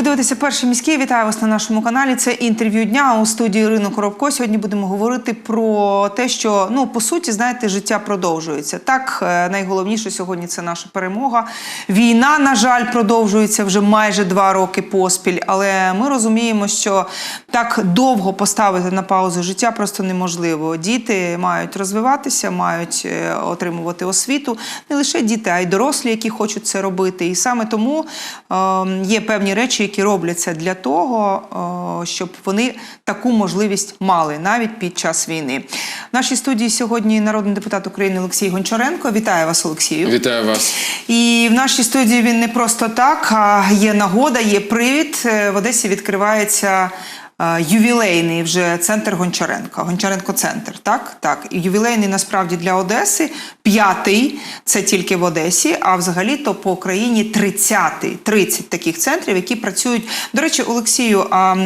Ви дивитеся перший міський. Вітаю вас на нашому каналі. Це інтерв'ю дня у студії Ірина Коробко. Сьогодні будемо говорити про те, що ну по суті, знаєте, життя продовжується. Так, е, найголовніше сьогодні це наша перемога. Війна, на жаль, продовжується вже майже два роки поспіль. Але ми розуміємо, що так довго поставити на паузу життя просто неможливо. Діти мають розвиватися, мають е, отримувати освіту. Не лише діти, а й дорослі, які хочуть це робити. І саме тому е, є певні речі, які робляться для того, е, щоб вони таку можливість мали навіть під час війни. В нашій студії сьогодні народний депутат України Олексій Гончаренко. Вітаю вас, Олексію. Вітаю вас. І в нашій студії він не просто так, а є нагода, є привід. Е, В Одесі відкривається ювілейний вже центр Гончаренка. Гончаренко центр. Так, так. І ювілейний насправді для Одеси. П'ятий це тільки в Одесі, а взагалі-то по Україні 30-й, 30 таких центрів, які працюють. До речі, Олексію, а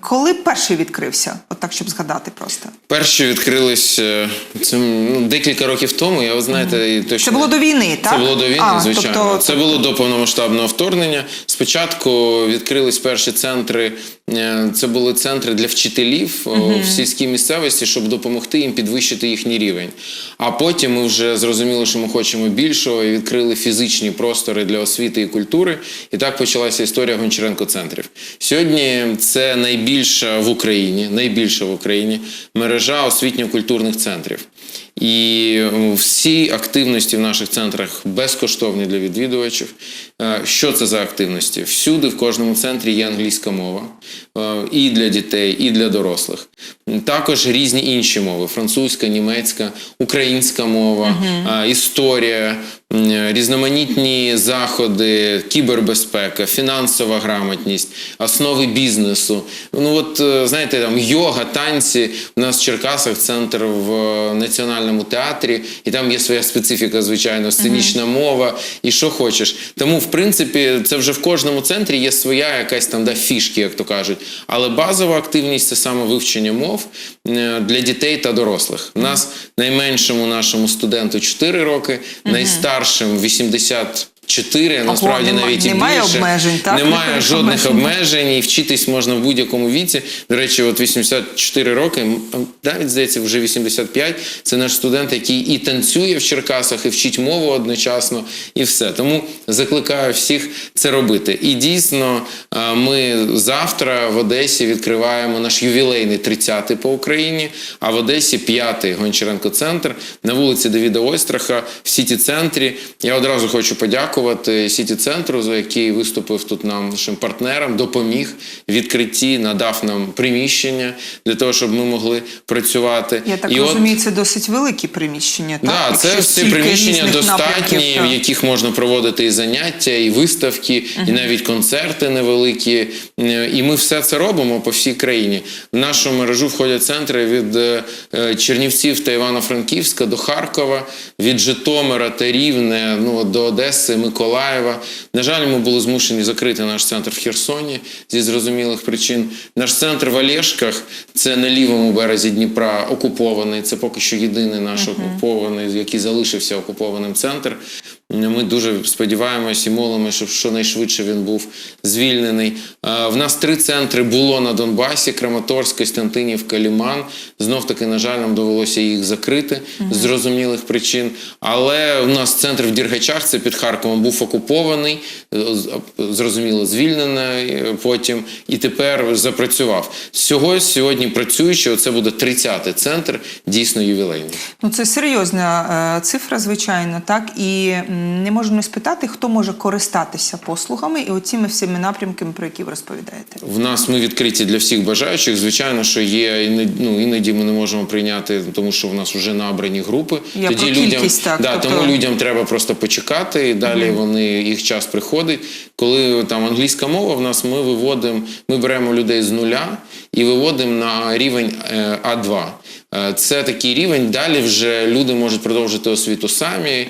коли перший відкрився? От так, щоб згадати просто. Перші відкрились е, це ну, декілька років тому. Я ви знаєте, і точно Це було до війни, так? Це було до війни, А, звичайно. тобто- Це було до повномасштабного вторгнення. Спочатку відкрились перші центри. Е, Це були центри для вчителів о, в сільській місцевості, щоб допомогти їм підвищити їхній рівень. А потім ми вже зрозуміли, що ми хочемо більшого, і відкрили фізичні простори для освіти і культури. І так почалася історія Гончаренко центрів. Сьогодні це найбільша в Україні, найбільша в Україні мережа освітньо-культурних центрів. І всі активності в наших центрах безкоштовні для відвідувачів. Е, Що це за активності? Всюди, в кожному центрі є англійська мова е, і для дітей, і для дорослих. Також різні інші мови: французька, німецька, українська мова, е, історія, різноманітні заходи, кібербезпека, фінансова грамотність, основи бізнесу. Ну от е, знаєте, там йога, танці. У нас в Черкасах центр в е, національному театрі, і там є своя специфіка, звичайно, сценічна мова і що хочеш. Тому, в принципі, це вже в кожному центрі є своя якась там да, фішки, як то кажуть. Але базова активність це саме вивчення мов е, для дітей та дорослих. У нас найменшому нашому студенту 4 роки, найстаршим 80 Чотири, насправді нема- навіть і немає більше. обмежень, так? Немає жодних обмежень? обмежень, і вчитись можна в будь-якому віці. До речі, от 84 роки, навіть здається, вже 85. Це наш студент, який і танцює в Черкасах, і вчить мову одночасно, і все. Тому закликаю всіх це робити. І дійсно, е, ми завтра в Одесі відкриваємо наш ювілейний 30-й по Україні, а в Одесі 5-й Гончаренко центр на вулиці Давіда Ойстраха в сіті центрі. Я одразу хочу подякувати сіті центру, за який виступив тут нам нашим партнерам, допоміг відкритті, надав нам приміщення для того, щоб ми могли працювати. Я так І от- розумію, це досить великі приміщення. Так, Да, це всі приміщення достатні, в яких можна проводити і заняття, і виставки, і навіть концерти невеликі. І ми все це робимо по всій країні. В нашу мережу входять центри від е, Чернівців та Івано-Франківська до Харкова, від Житомира та Рівне ну, до Одеси, Миколаєва. На жаль, ми були змушені закрити наш центр в Херсоні зі зрозумілих причин. Наш центр в Олєшках це на лівому березі Дніпра окупований. Це поки що єдиний наш окупований, який залишився окупованим центр. Ми дуже сподіваємось і молимося, щоб щонайшвидше він був звільнений. Е, В нас три центри було на Донбасі: Краматорськ, Костянтинівка, Ліман. Знов таки, на жаль, нам довелося їх закрити з зрозумілих причин. Але у нас центр в Діргачах, це під Харковом, був окупований, е, зрозуміло, звільнений е, потім і тепер запрацював. Всього сьогодні працюючи, це буде 30-й центр, дійсно ювілейний. Ну, це серйозна е, цифра, звичайно, так. І не можу не спитати, хто може користатися послугами і оціми всіми напрямками, про які ви розповідаєте. В нас ми відкриті для всіх бажаючих. Звичайно, що є ну, іноді ми не можемо прийняти, тому що в нас вже набрані групи. Я про кількість, так, да, тобто- тому людям треба просто почекати, і далі вони їх час приходить. Коли там англійська мова, в нас ми виводимо, ми беремо людей з нуля і виводимо на рівень е, А2. Е, Це такий рівень. Далі вже люди можуть продовжити освіту самі.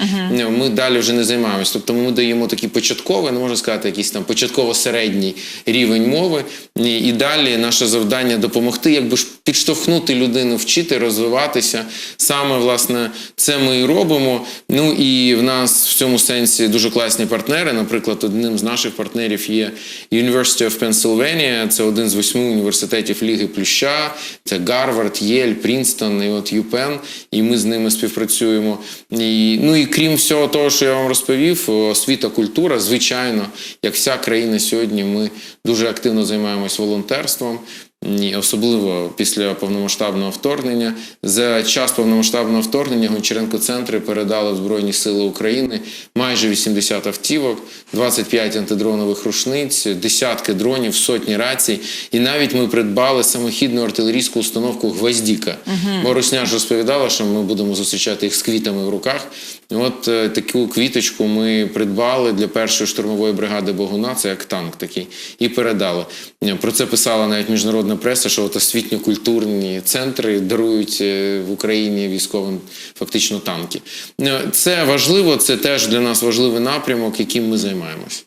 Ми далі вже не займаємося. Тобто ми даємо такий початковий, не можна сказати, якийсь там початково-середній рівень мови. І, далі наше завдання допомогти, якби ж підштовхнути людину, вчити, розвиватися. Саме власне це ми і робимо. Ну і в нас в цьому сенсі дуже класні партнери. Наприклад, одним з наших партнерів є University of Pennsylvania. Це один з восьми університетів Ліги Плюща. Це Гарвард, Єль, Прінстон і от ЮПен. І ми з ними співпрацюємо. І, ну і крім всього того, що я вам розповів, освіта, культура, звичайно, як вся країна сьогодні, ми дуже активно займаємось волонтерством. Ні, особливо після повномасштабного вторгнення. За час повномасштабного вторгнення Гончаренко центри передали в Збройні Сили України майже 80 автівок, 25 антидронових рушниць, десятки дронів, сотні рацій. І навіть ми придбали самохідну артилерійську установку Гвоздіка. Бо Русня ж розповідала, що ми будемо зустрічати їх з квітами в руках. От е, таку квіточку ми придбали для першої штурмової бригади Богуна, це як танк такий, і передали. Е, Про це писала навіть міжнародна преса, що от освітньо-культурні центри дарують е, в Україні військовим фактично танки. Е, Це важливо, це теж для нас важливий напрямок, яким ми займаємось.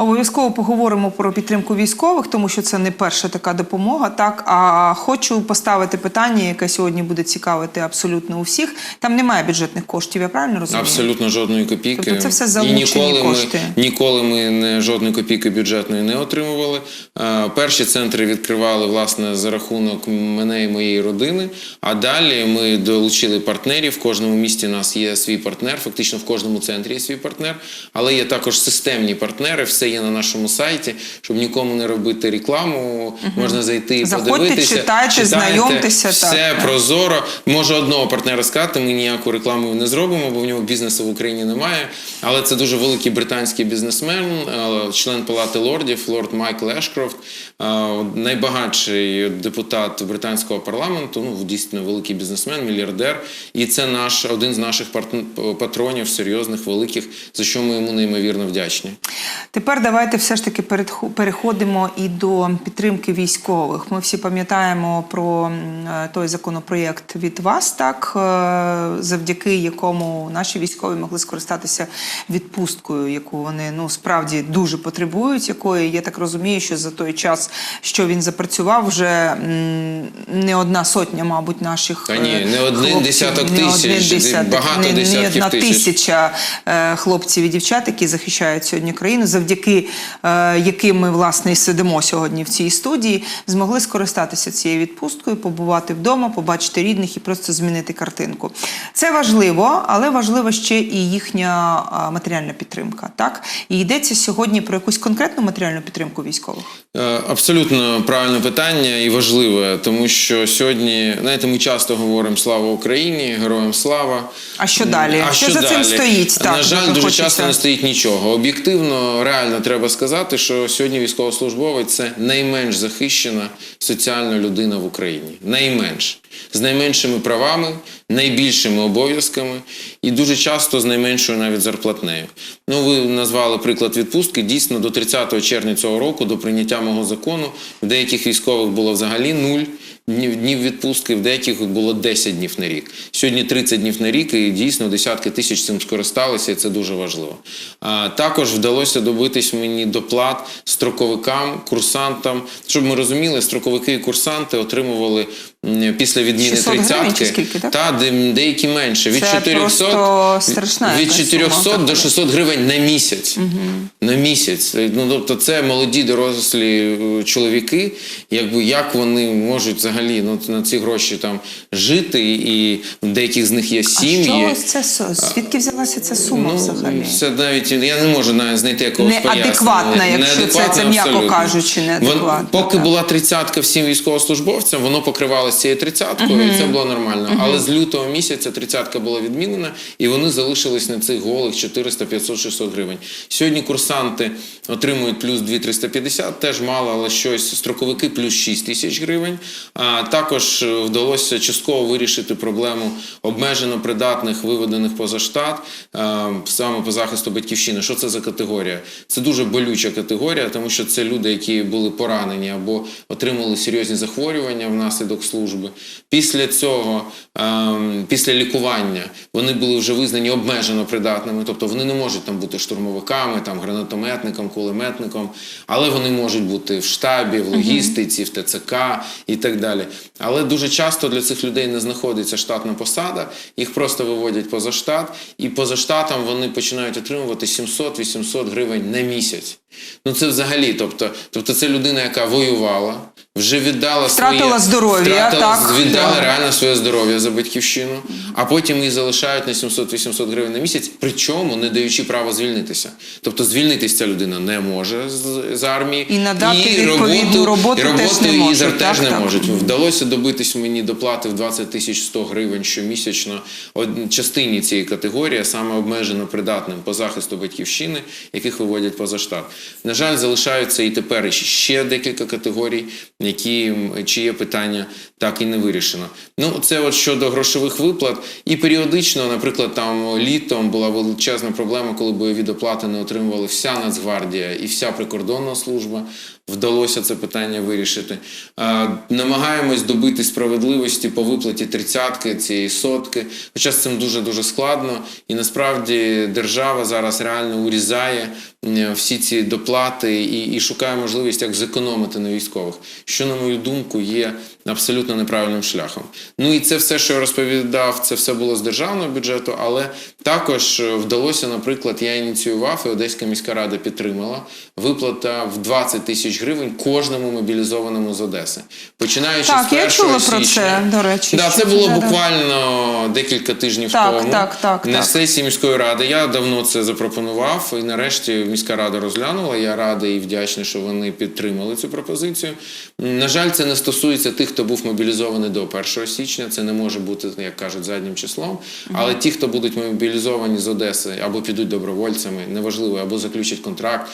Обов'язково поговоримо про підтримку військових, тому що це не перша така допомога. Так а хочу поставити питання, яке сьогодні буде цікавити абсолютно у всіх. Там немає бюджетних коштів, я правильно розумію? Абсолютно жодної копійки. Тобто це все і ніколи кошти. ми ніколи ми не жодної копійки бюджетної не отримували. Перші центри відкривали власне за рахунок мене і моєї родини. А далі ми долучили партнерів. В кожному місті у нас є свій партнер. Фактично в кожному центрі є свій партнер, але є також системні партнери. Все є на нашому сайті, щоб нікому не робити рекламу. Можна зайти і Заходьте, подивитися. читайте, знайомтеся, Все так, прозоро. Може одного партнера сказати, ми ніяку рекламу не зробимо, бо в нього бізнесу в Україні немає. Але це дуже великий британський бізнесмен, е, член Палати лордів, лорд Майкл Ешкрофт, е, найбагатший депутат британського парламенту. Ну дійсно великий бізнесмен, мільярдер. І це наш один з наших патронів серйозних, великих, за що ми йому неймовірно вдячні. Тепер давайте все ж таки переходимо і до підтримки військових. Ми всі пам'ятаємо про е, той законопроєкт від вас, так е, завдяки якому наші військові могли скористатися відпусткою, яку вони ну справді дуже потребують. Якої я так розумію, що за той час, що він запрацював, вже не одна сотня, мабуть, наших Та ні, е, не один хлопців, десяток не тисяч, один десяток, багато не, не одна тисяч. тисяча хлопців і дівчат, які захищають сьогодні країну, завдяки е, яким ми власне і сидимо сьогодні в цій студії, змогли скористатися цією відпусткою, побувати вдома, побачити рідних і просто змінити картинку. Це важливо, але важлива ще і їхня матеріальна підтримка. Так і йдеться сьогодні про якусь конкретну матеріальну підтримку військових. Е, Абсолютно правильне питання і важливе, тому що сьогодні, знаєте, ми часто говоримо слава Україні, героям слава. А що далі? А що за цим стоїть? Так, На жаль, дуже хочеться. часто не стоїть нічого. Об'єктивно, реально треба сказати, що сьогодні військовослужбовець це найменш захищена соціальна людина в Україні. Найменш з найменшими правами, найбільшими обов'язками і дуже часто з найменшою навіть зарплатнею. Ну, ви назвали приклад відпустки. Дійсно, до 30 червня цього року, до прийняття мого закону, в деяких військових було взагалі нуль днів, відпустки, в деяких було 10 днів на рік. Сьогодні 30 днів на рік, і дійсно десятки тисяч цим скористалися, і це дуже важливо. А, також вдалося добитись мені доплат строковикам, курсантам. Щоб ми розуміли, строковики і курсанти отримували після відміни 600 гривень тридцятки. Та, де- деякі менше. Від Це 400, від 400 сума, до 600 гривень на місяць. На місяць. Ну, тобто це молоді дорослі е, чоловіки, якби як вони можуть взагалі ну, на ці гроші там жити, і деяких з них є А сім'ї. що ось це звідки взялася ця сума взагалі? Ну, Це навіть я не можу навіть знайти якогось Неадекватна, пояснення. якщо це- це м'яко кажучи, неадекватна, Вон- Поки так. була тридцятка всім військовослужбовцям, воно покривало з цією тридцяткою, і це було нормально. Але з лютого місяця тридцятка була відмінена, і вони залишились на цих голих 400, 500, 600 гривень. Сьогодні курсанти отримують плюс 2 350, теж мало, але щось. Строковики плюс 6 тисяч гривень. А також е, вдалося частково вирішити проблему обмежено придатних, виведених поза штат, саме по захисту батьківщини. Що це за категорія? Це дуже болюча категорія, тому що це люди, які були поранені або отримали серйозні захворювання внаслідок служби. Після цього, ем, після лікування, вони були вже визнані обмежено придатними, тобто вони не можуть там бути штурмовиками, там гранатометником, кулеметником, але вони можуть бути в штабі, в логістиці, в ТЦК і так далі. Але дуже часто для цих людей не знаходиться штатна посада, їх просто виводять поза штат, і поза штатом вони починають отримувати 700-800 гривень на місяць. Ну це взагалі, тобто, тобто це людина, яка воювала, вже віддала Втратила своє, здоров'я, втратила, так, віддала да. реально своє здоров'я за батьківщину, а потім її залишають на 700-800 гривень на місяць, причому не даючи права звільнитися. Тобто звільнитися ця людина не може з, з армії І надати відповідну роботу і теж роботу не можуть, так, не так. можуть. Вдалося добитись мені доплати в 20 тисяч 100 гривень щомісячно од- частині цієї категорії, саме обмежено придатним по захисту батьківщини, яких виводять поза штат. На жаль, залишаються і тепер ще декілька категорій, які чиє питання так і не вирішено. Ну, це от щодо грошових виплат. І періодично, наприклад, там літом була величезна проблема, коли бойові доплати не отримували вся Нацгвардія і вся прикордонна служба. Вдалося це питання вирішити. Намагаємось добити справедливості по виплаті тридцятки цієї сотки. Хоча з цим дуже дуже складно. І насправді держава зараз реально урізає всі ці доплати і, і шукає можливість, як зекономити на військових, що, на мою думку, є абсолютно неправильним шляхом. Ну і це все, що я розповідав, це все було з державного бюджету, але також е, вдалося, наприклад, я ініціював, і Одеська міська рада підтримала виплата в 20 тисяч гривень кожному мобілізованому з Одеси. Починаючи Так, з я 1 чула про це, до речі, Да, це було буквально декілька тижнів Так, тому. так, так, На так. сесії міської ради я давно це запропонував, і нарешті міська рада розглянула. Я радий і вдячний, що вони підтримали цю пропозицію. На жаль, це не стосується тих, хто був мобілізований до 1 січня. Це не може бути, як кажуть, заднім числом. Але ті, хто будуть мобілізовані з Одеси або підуть добровольцями, неважливо, або заключать контракт,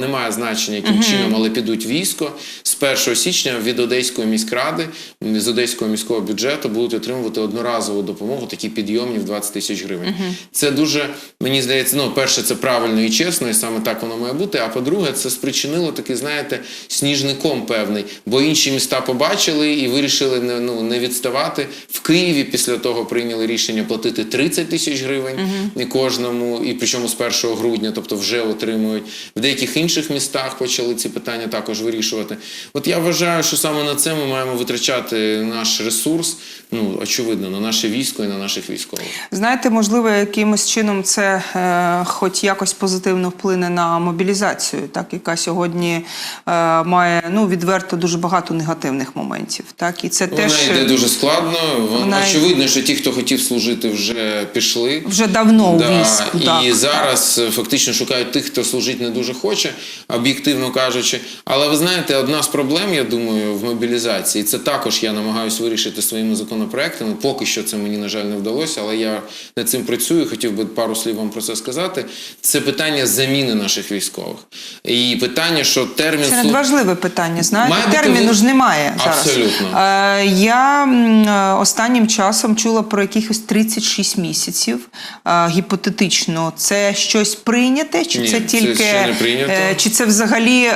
немає значення, яким чином, але підуть військо з 1 січня від Одеської міськради, з Одеського міського бюджету будуть отримувати одноразову допомогу, такі підйомні в 20 тисяч гривень. Це дуже мені здається, ну перше, це правильно і чесно, і саме так воно має бути. А по-друге, це спричинило такий, знаєте, сніжником певний, бо інші міста побачили і вирішили не ну не відставати. В Києві після того прийняли рішення платити 30 тисяч гривень і кожному, і причому з 1 грудня, тобто вже отримують. В деяких інших містах почали ці питання також вирішувати. От я вважаю, що саме на це ми маємо витрачати наш ресурс. Ну очевидно, на наше військо і на наших військових. Знаєте, можливо, якимось чином це е, хоч якось позитивно вплине на мобілізацію, так яка сьогодні е, має ну відверто дуже багато негативних моментів. Так і це Вона теж йде дуже складно. Вона Очевидно, що ті, хто хотів служити, вже пішли. вже давно у Да, війську. і так. зараз е, фактично шукають тих, хто служити не дуже хоче, об'єктивно кажучи. Але ви знаєте, одна з проблем, я думаю, в мобілізації, це також я намагаюся вирішити своїми законопроектами. Поки що це мені, на жаль, не вдалося, але я над цим працюю. Хотів би пару слів вам про це сказати. Це питання заміни наших військових. І питання, що термін Це надважливе питання. Знаєте, бути терміну ви- ж немає зараз. Абсолютно. Е, я е, останнім часом чула про якихось 36 місяців. Е, гіпотетично, це щось прийняте, чи Ні, це це тільки ще не прийнято. чи це взагалі,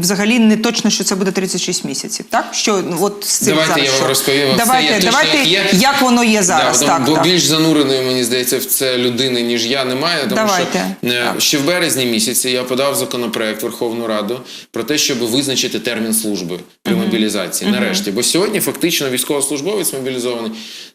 взагалі не точно, що це буде 36 місяців? Так що ну, от з цим Давайте зараз я вам що? розповім. Давайте, точно, давайте як як воно є зараз. Да, так, бо так. більш зануреної, мені здається, в це людини, ніж я, немає. Тому Давайте. що е, ще в березні місяці я подав законопроект Верховну Раду про те, щоб визначити термін служби при мобілізації. Нарешті. Бо сьогодні фактично військовослужбовець мобілізований.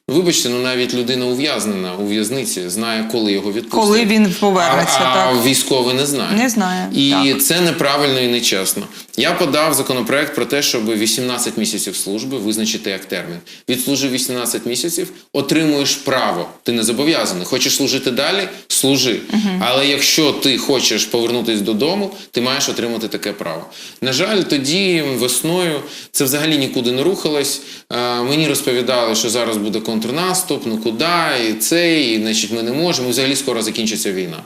Вибачте, ну навіть людина ув'язнена у в'язниці знає, коли його відпустять. Коли він повернеться, а, так. а військовий не знає. Не знає, І так. це неправильно і нечесно. Я подав законопроект про те, щоб 18 місяців служби визначити як термін. Відслужив 18 місяців, отримуєш право. Ти не зобов'язаний. Хочеш служити далі? Служи. Але якщо ти хочеш повернутися додому, ти маєш отримати таке право. На жаль, тоді весною це взагалі нікуди не рухалась. Е, Мені розповідали, що зараз буде контрнаступ, ну куди, і це, і значить ми не можемо. І взагалі скоро закінчиться війна.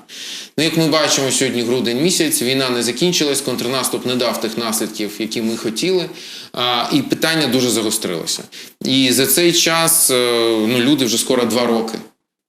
Ну, як ми бачимо, сьогодні грудень місяць, війна не закінчилась, контрнаступ не дав тих наслідків, які ми хотіли. А, і питання дуже загострилося. І за цей час е, ну, люди вже скоро два роки.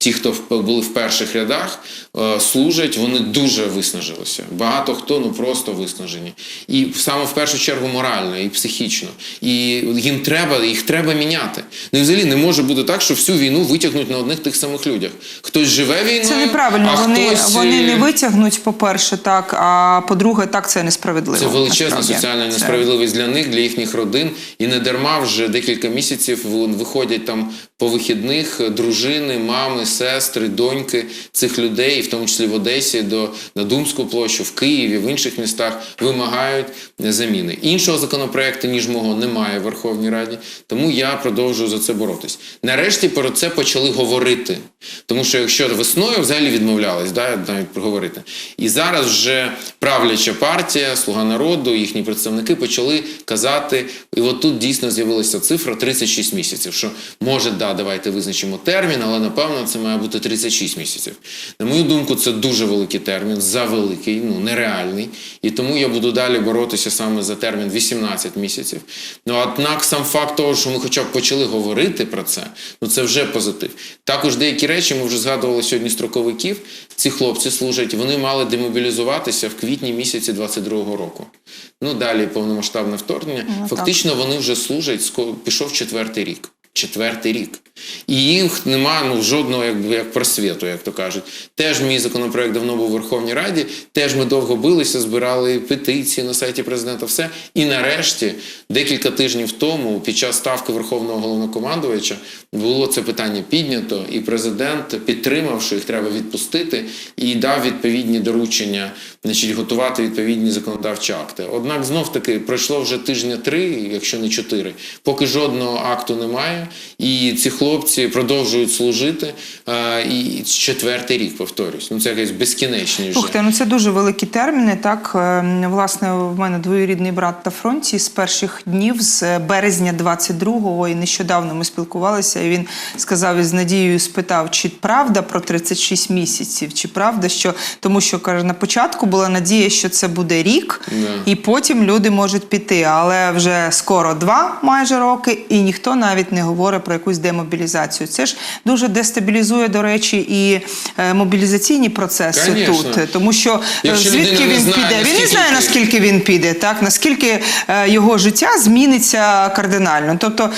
Ті, хто були в перших рядах, е, служать, вони дуже виснажилися. Багато хто ну просто виснажені. І саме в першу чергу морально і психічно. І їм треба, їх треба міняти. Ну і взагалі не може бути так, що всю війну витягнуть на одних тих самих людях. Хтось живе війною, Це неправильно. а Вони, хтось, вони не е, витягнуть, по-перше, так. А по-друге, так це несправедливо. Це величезна насправді. соціальна Це- несправедливість для них, для їхніх родин. І не дарма вже декілька місяців виходять там по вихідних дружини, мами, сестри, доньки цих людей, в тому числі в Одесі, до на Думську площу, в Києві, в інших містах, вимагають заміни. Іншого законопроекту, ніж мого, немає в Верховній Раді, тому я продовжую за це боротись. Нарешті про це почали говорити. Тому що якщо весною взагалі відмовлялись, да, навіть проговорити. І зараз вже правляча партія, Слуга народу, їхні представники почали казати, і от тут дійсно з'явилася цифра 36 місяців. Що може, да, давайте визначимо термін, але напевно це має бути 36 місяців. На мою думку, це дуже великий термін, завеликий, ну нереальний. І тому я буду далі боротися саме за термін 18 місяців. Ну однак сам факт того, що ми хоча б почали говорити про це, ну це вже позитив. Також деякі речі ми вже згадували сьогодні строковиків. Ці хлопці служать, вони мали демобілізуватися в квітні місяці 22-го року. Ну далі повномасштабне вторгнення. Ну, так. Фактично вони вже служать, пішов четвертий рік. Четвертий рік. І їх нема ну, жодного якби, як просвіту, як то кажуть. Теж мій законопроект давно був у Верховній Раді, теж ми довго билися, збирали петиції на сайті президента, все. І нарешті, декілька тижнів тому, під час ставки Верховного головнокомандувача, було це питання піднято, і президент підтримав, що їх треба відпустити, і дав відповідні доручення, значить, готувати відповідні законодавчі акти. Однак знов таки пройшло вже тижня три, якщо не чотири, поки жодного акту немає, і ці хлопці продовжують служити. е, І четвертий рік, повторюсь. Ну це якась безкінечність. вже. Слухайте, ну це дуже великі терміни. Так, Е, власне, в мене двоюрідний брат на фронті з перших днів, з березня 22-го, і нещодавно ми спілкувалися. І він сказав із надією, спитав, чи правда про 36 місяців, чи правда, що тому, що каже, на початку була надія, що це буде рік, Да. і потім люди можуть піти. Але вже скоро два майже роки, і ніхто навіть не говорить про якусь демобілізацію. Це ж дуже дестабілізує, до речі, і е, мобілізаційні процеси Конечно. тут, тому що е, Якщо звідки він знає, піде? Він не знає наскільки він піде, так наскільки е, його життя зміниться кардинально. Тобто,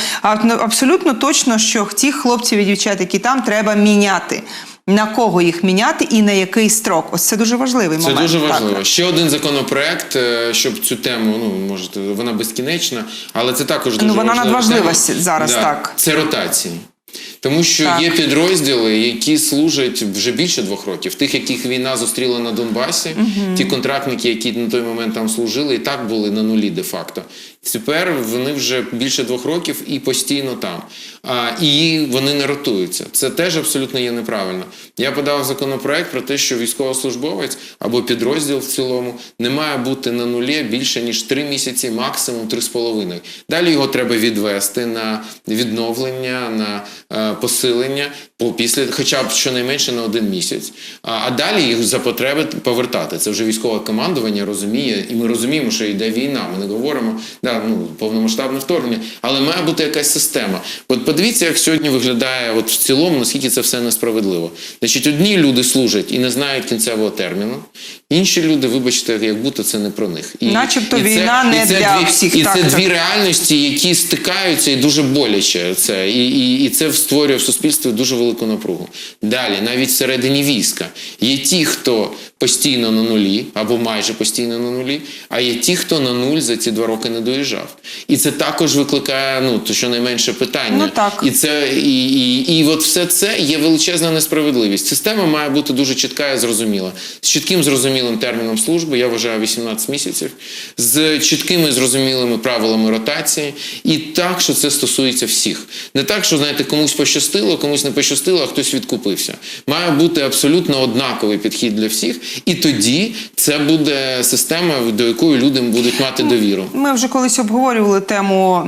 ну, абсолютно точно, що тих хлопців і дівчат, які там треба міняти. На кого їх міняти і на який строк? Ось це дуже важливий Це момент. дуже Так. важливо. Ще один законопроект, е, щоб цю тему, ну можете, вона безкінечна, але це також дуже Ну, вона важлива надважлива тема. зараз, так. Це ротації. Тому що Так. є підрозділи, які служать вже більше двох років. Тих, яких війна зустріла на Донбасі, ті контрактники, які на той момент там служили, і так були на нулі де-факто. Тепер вони вже більше двох років і постійно там. А, і вони не ротуються. Це теж абсолютно є неправильно. Я подав законопроект про те, що військовослужбовець або підрозділ в цілому не має бути на нулі більше ніж три місяці, максимум три з половиною. Далі його треба відвести на відновлення, на е, посилення. по після, хоча б щонайменше на один місяць. А, а далі їх за потреби повертати. Це вже військове командування розуміє, і ми розуміємо, що йде війна. Ми не говоримо да, ну, повномасштабне вторгнення, але має бути якась система. От подивіться, як сьогодні виглядає от в цілому, наскільки це все несправедливо. Значить, одні люди служать і не знають кінцевого терміну, інші люди, вибачте, як будто це не про них. І, Начебто і це- не і це для дві, всіх, І так, це так. дві реальності, які стикаються і дуже боляче це. І, і, і це створює в суспільстві дуже велику напругу. Далі, навіть всередині війська, є ті, хто постійно на нулі або майже постійно на нулі, а є ті, хто на нуль за ці два роки не доїжджав. І це також викликає ну, то щонайменше питання. Ну, так. І це і, і, і от все це є величезна несправедливість. Система має бути дуже чітка і зрозуміла. З чітким зрозумілим терміном служби, я вважаю 18 місяців, з чіткими зрозумілими правилами ротації, і так, що це стосується всіх. Не так, що знаєте, комусь пощастило, комусь не пощастило, а хтось відкупився. Має бути абсолютно однаковий підхід для всіх. І тоді це буде система, до якої люди будуть мати довіру. Ми вже колись обговорювали тему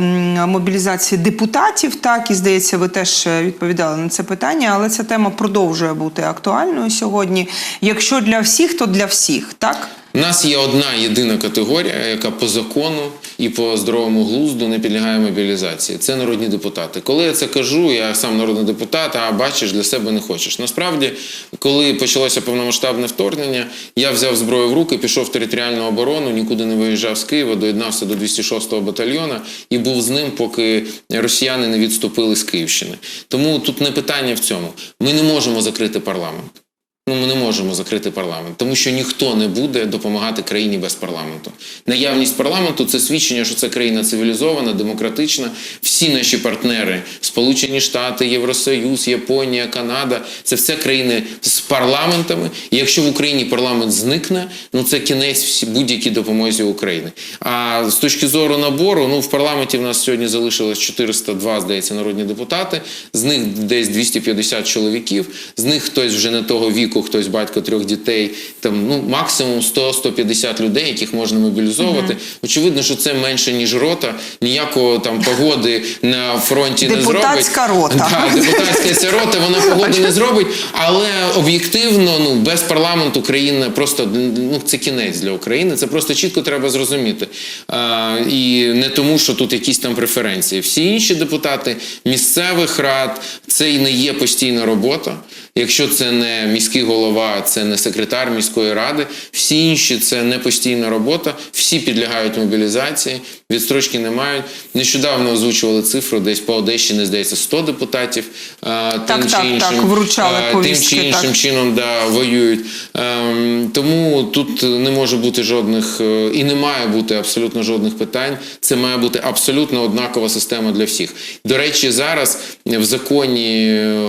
мобілізації депутатів. Так і здається, ви теж е, відповідали на це питання, але ця тема продовжує бути актуальною сьогодні. Якщо для всіх, то для всіх, так? У нас є одна єдина категорія, яка по закону і по здоровому глузду не підлягає мобілізації. Це народні депутати. Коли я це кажу, я сам народний депутат, а бачиш, для себе не хочеш. Насправді, коли почалося повномасштабне вторгнення, я взяв зброю в руки, пішов в територіальну оборону, нікуди не виїжджав з Києва, доєднався до 206-го батальйона і був з ним, поки росіяни не відступили з Київщини. Тому тут не питання в цьому. Ми не можемо закрити парламент. Ну, ми не можемо закрити парламент, тому що ніхто не буде допомагати країні без парламенту. Наявність парламенту це свідчення, що це країна цивілізована, демократична. Всі наші партнери, Сполучені Штати, Євросоюз, Японія, Канада це все країни з парламентами. І якщо в Україні парламент зникне, ну це кінець будь-якій допомозі України. А з точки зору набору, ну в парламенті в нас сьогодні залишилось 402, здається, народні депутати. З них десь 250 чоловіків. З них хтось вже не того віку, хтось батько трьох дітей. Там ну максимум 100-150 людей, яких можна мобілізовувати. Очевидно, що це менше ніж рота. Ніякого там погоди на фронті не зробить. Депутатська рота. Да, депутатська ця рота, вона погоди не зробить, але об'єктивно, ну без парламенту країна просто ну це кінець для України. Це просто чітко треба зрозуміти. А, і не тому, що тут якісь там преференції. Всі інші депутати місцевих рад це і не є постійна робота. Якщо це не міський голова, це не секретар міської ради, всі інші це не постійна робота, всі підлягають мобілізації, відстрочки не мають. Нещодавно озвучували цифру, десь по Одещині, здається, 100 депутатів. а, тим Так, чи так, іншим, так, вручали а, тим чи іншим так. чином да, воюють. Ем, тому тут не може бути жодних е, і не має бути абсолютно жодних питань. Це має бути абсолютно однакова система для всіх. До речі, зараз в законі е,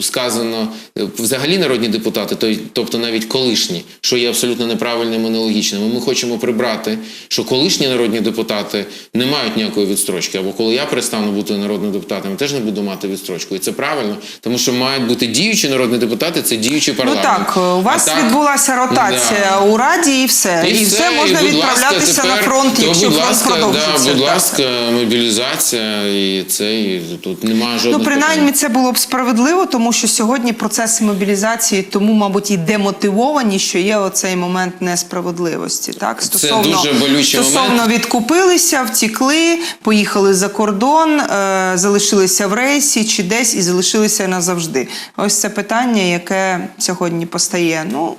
сказано е, взагалі народні депутати, то- тобто навіть колишні, що є абсолютно неправильним і нелогічним. Ми хочемо прибрати, що колишні народні депутати не мають ніякої відстрочки. Або коли я перестану бути народним депутатом, я теж не буду мати відстрочку. І це правильно, тому що мають бути діючі народні депутати, це діючий Ну так, у вас так- відбулася ротація Да. у раді, і все. І, все, можна і, будь ласка, відправлятися на фронт, то, якщо фронт ласка, продовжиться. Да, будь Так. ласка, мобілізація і це і тут немає жодних Ну, принаймні, питань. це було б справедливо, тому що сьогодні процеси мобілізації тому, мабуть, і демотивовані, що є оцей момент несправедливості. Так, стосовно, дуже болючий стосовно момент. відкупилися, втікли, поїхали за кордон, е, залишилися в рейсі чи десь і залишилися назавжди. Ось це питання, яке сьогодні постає. Ну,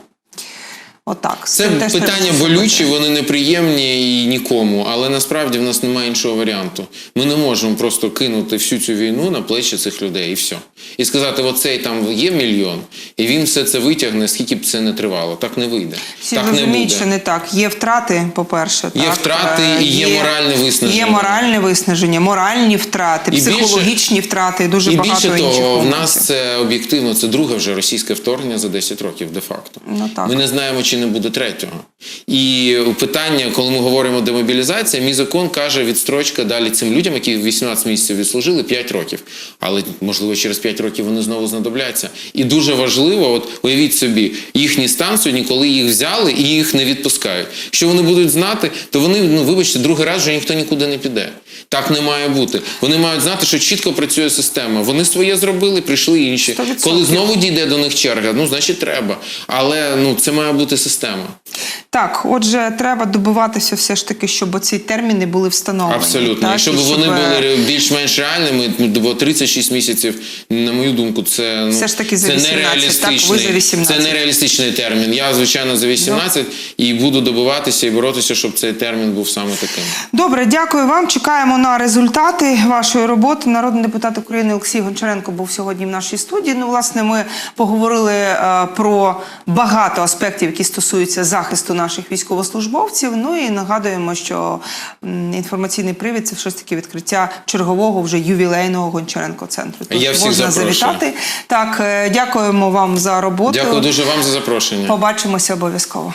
отак. Це теж питання болючі, вони неприємні і нікому, але насправді в нас немає іншого варіанту. Ми не можемо просто кинути всю цю війну на плечі цих людей і все. І сказати, оцей там є мільйон, і він все це витягне, скільки б це не тривало. Так не вийде. Всі так не розуміють, буде. що не так. Є втрати, по-перше. Є так. втрати Е, і є моральне виснаження. Є моральне виснаження, моральні втрати, І більше- психологічні втрати, дуже І багато більше інших того, в нас це об'єктивно, це друге вже російське вторгнення за 10 років, де-факто. Ну, так. Ми не знаємо, чи не буде третього. І питання, коли ми говоримо демобілізація, мій закон каже, відстрочка далі цим людям, які 18 місяців відслужили, 5 років. Але можливо через 5 років вони знову знадобляться. І дуже важливо, от уявіть собі, їхній стан сьогодні, коли їх взяли і їх не відпускають. Якщо вони будуть знати, то вони, ну вибачте, другий раз вже ніхто нікуди не піде. Так не має бути. Вони мають знати, що чітко працює система. Вони своє зробили, прийшли інші. 100%. Коли знову дійде до них черга, ну значить треба. Але ну це має бути система. Так, отже, треба добиватися все ж таки, щоб ці терміни були встановлені. Абсолютно. Так, і вони щоб, е, були більш-менш реальними, ну, бо 36 місяців, на мою думку, це, ну, Все ж таки за це 18, нереалістичний, так? Ви за 18. Це нереалістичний термін. Я, звичайно, за 18 і буду добиватися і боротися, щоб цей термін був саме таким. Добре, дякую вам. Чекаємо на результати вашої роботи. Народний депутат України Олексій Гончаренко був сьогодні в нашій студії. Ну, власне, ми поговорили е, про багато аспектів, які стосуються захисту наших військовослужбовців. Ну і нагадуємо, що інформаційний привід це все ж таки відкриття чергового вже ювілейного Гончаренко центру. Тож Я всіх можна запрошую. завітати. Так, е, дякуємо вам за роботу. Дякую дуже вам за запрошення. Побачимося обов'язково.